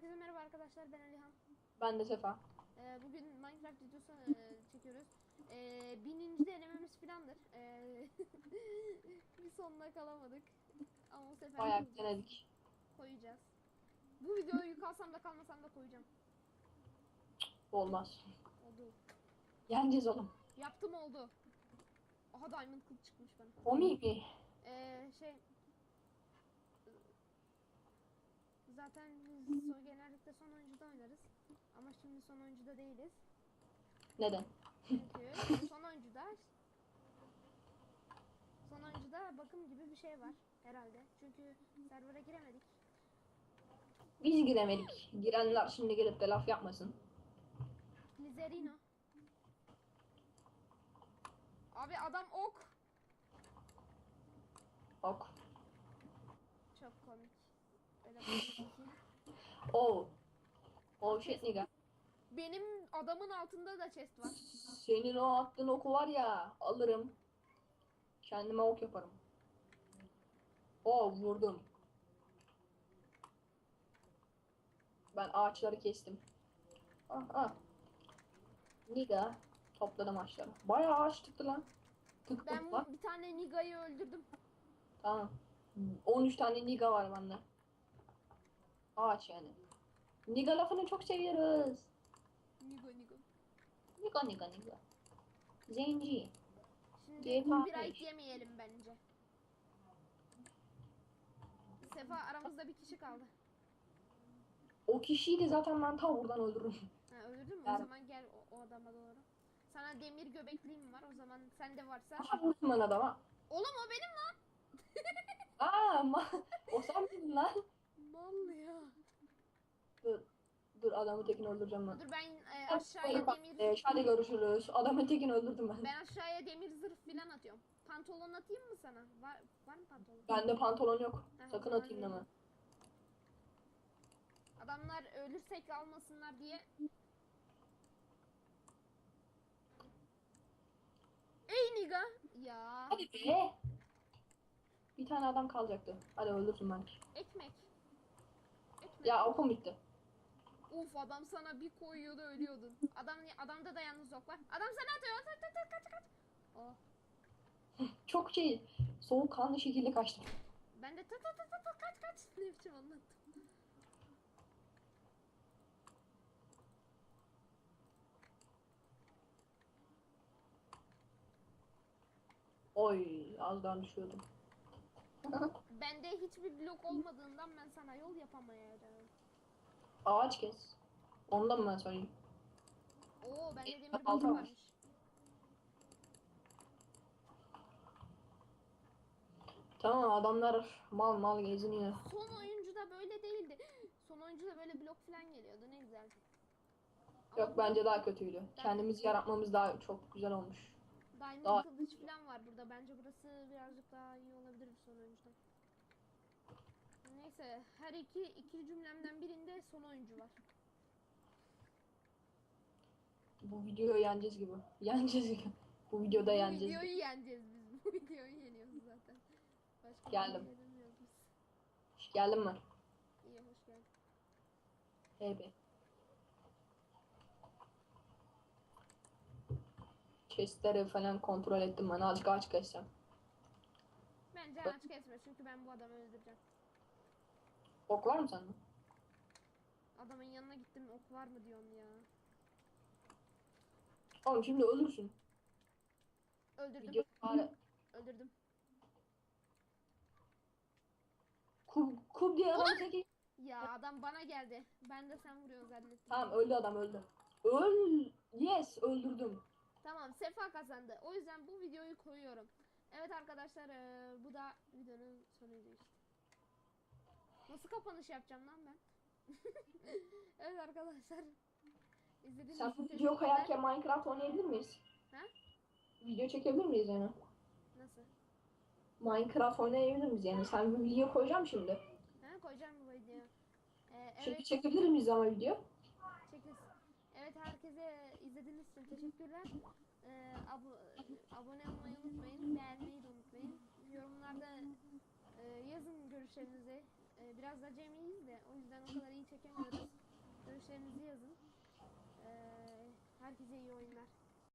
Herkese merhaba arkadaşlar ben Alihan. Ben de Sefa. Ee, bugün Minecraft videosu e, çekiyoruz. Ee, bininci denememiz filandır. Ee, bir sonuna kalamadık. Ama bu sefer Bayağı koyacağız. denedik. koyacağız. Bu videoyu kalsam da kalmasam da koyacağım. Olmaz. Oldu. Yeneceğiz oğlum. Yaptım oldu. Aha diamond kılıç çıkmış bana. O mi? Ee, şey Zaten biz so- genellikle son oyuncuda oynarız. Ama şimdi son oyuncuda değiliz. Neden? Çünkü son oyuncuda son oyuncuda bakım gibi bir şey var herhalde. Çünkü server'a giremedik. Biz giremedik. Girenler şimdi gelip de laf yapmasın. Lizerino. Abi adam ok. Ok. Çok komik. Oh. Oh shit nigga. Benim adamın altında da chest var. Senin o attığın oku var ya alırım. Kendime ok yaparım. Oh vurdum. Ben ağaçları kestim. Ah ah. Nigga. Topladım ağaçları. Bayağı ağaç çıktı lan. Tık Ben tık lan. bir tane Niga'yı öldürdüm. Tamam. 13 tane niga var bende. Ağaç yani. Niga lafını çok seviyoruz. Niga Niga. Niga niga niga. Zenci. Şimdi Game copyright Pass. yemeyelim bence. Sefa aramızda bir kişi kaldı. O kişiyi de zaten ben ta buradan öldürürüm. Ha, öldürdün mü? O zaman gel o, o adama doğru. Sana demir göbekliğim var. O zaman sende varsa. Aha vurdum ben adama. Oğlum o benim lan. Aa ma o sen miydin lan? Ya. Dur. Dur adamı tekin öldüreceğim ben. Dur ben e, aşağıya demir Ee, hadi görüşürüz. Adamı tekin öldürdüm ben. ben aşağıya demir zırh filan atıyorum. Pantolon atayım mı sana? Var var mı pantolon? Bende pantolon yok. Ha, Sakın atayım deme. Adamlar ölürsek almasınlar diye. Ey niga. Ya Hadi be. Bir tane adam kalacaktı. Hadi öldürsün ben. ekmek. Ya okum bitti. Uf adam sana bir koyuyordu ölüyordun. Adam adamda da yalnız ok var. Adam sana atıyor. Kaç kaç kaç kaç. Oh. Çok şey soğukkanlı şekilde kaçtım. Ben de ta ta ta ta ta kaç kaç. Ne biçim anlattım. Oy az daha düşüyordum. Bende hiçbir blok olmadığından ben sana yol yapamayacağım. Ağaç kes. Ondan mı ben söyleyeyim? Oo bende demir Balta balta var. varmış. Tamam adamlar mal mal geziniyor. Son oyuncuda böyle değildi. Son oyuncuda böyle blok falan geliyordu. Ne güzel. Yok bence daha kötüydü. Kendimiz yaratmamız daha çok güzel olmuş. Diamond Daha- kılıç falan var burada. Bence burası birazcık daha iyi olabilir son oyuncudan. Neyse her iki iki cümlemden birinde son oyuncu var. Bu videoyu yeneceğiz gibi. Yeneceğiz gibi. Bu videoda Bu yeneceğiz. videoyu yeneceğiz biz. Bu videoyu yeniyoruz zaten. Başka Geldim. bir şey demiyoruz biz. Geldim ben. İyi hoş geldin. Hey be. Chestleri falan kontrol ettim ben. Azıcık ağaç keseceğim. Bence ağaç kesme çünkü ben bu adamı öldüreceğim. Ok var mı sende? Adamın yanına gittim ok var mı diyorum ya. Oğlum şimdi ölürsün. Öldürdüm. Video hala Öldürdüm. kub, kub diye adam teki. Ya adam bana geldi. Ben de sen vuruyorsun zannettim. Tamam öldü adam öldü. Öl. Yes öldürdüm. Tamam Sefa kazandı. O yüzden bu videoyu koyuyorum. Evet arkadaşlar eee, bu da videonun sonuydu işte. Nasıl kapanış yapacağım lan ben? evet arkadaşlar. İzlediğiniz Sen için video teşekkürler. koyarken Minecraft oynayabilir miyiz? Ha? Video çekebilir miyiz yani? Nasıl? Minecraft oynayabilir miyiz yani? Sen bir video koyacağım şimdi. Ha koyacağım bu videoyu. Ee, Şimdi evet çekebilir miyiz ama video? herkese izlediğiniz için teşekkürler. Ee, abo abone olmayı unutmayın. Beğenmeyi de unutmayın. Yorumlarda e, yazın görüşlerinizi. E, biraz da cemiyiz de o yüzden o kadar iyi çekemiyoruz. Görüşlerinizi yazın. E, herkese iyi oyunlar.